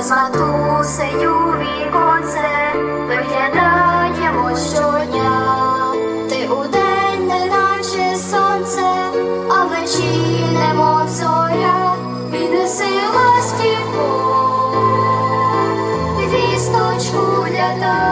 Ми з віконце виглядаємо щодня, ти у не наче сонце, а вночі немов зоря, віднеси ластівку, вісточку для.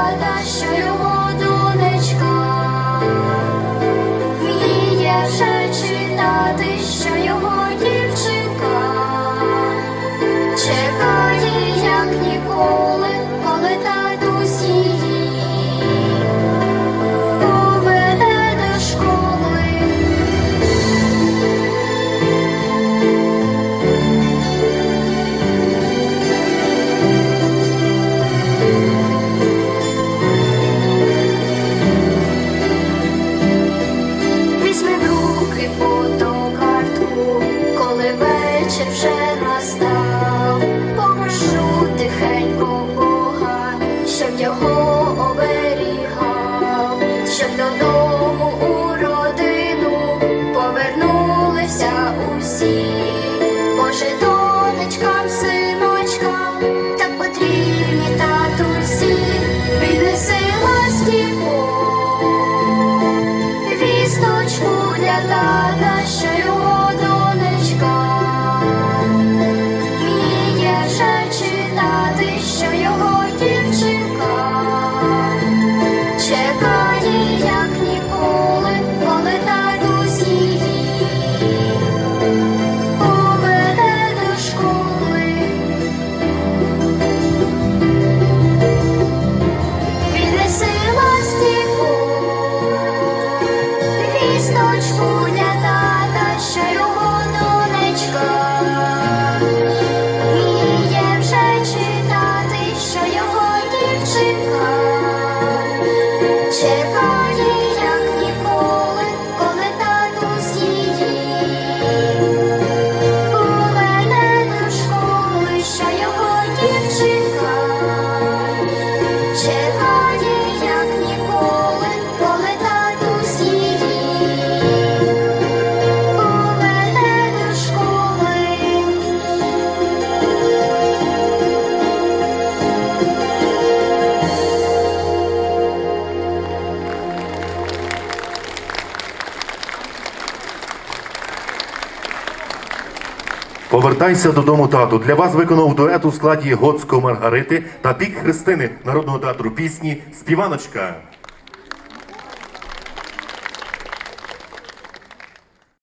Повертайся додому, тату. Для вас виконав дует у складі Гоцько Маргарити та пік Христини Народного театру пісні Співаночка.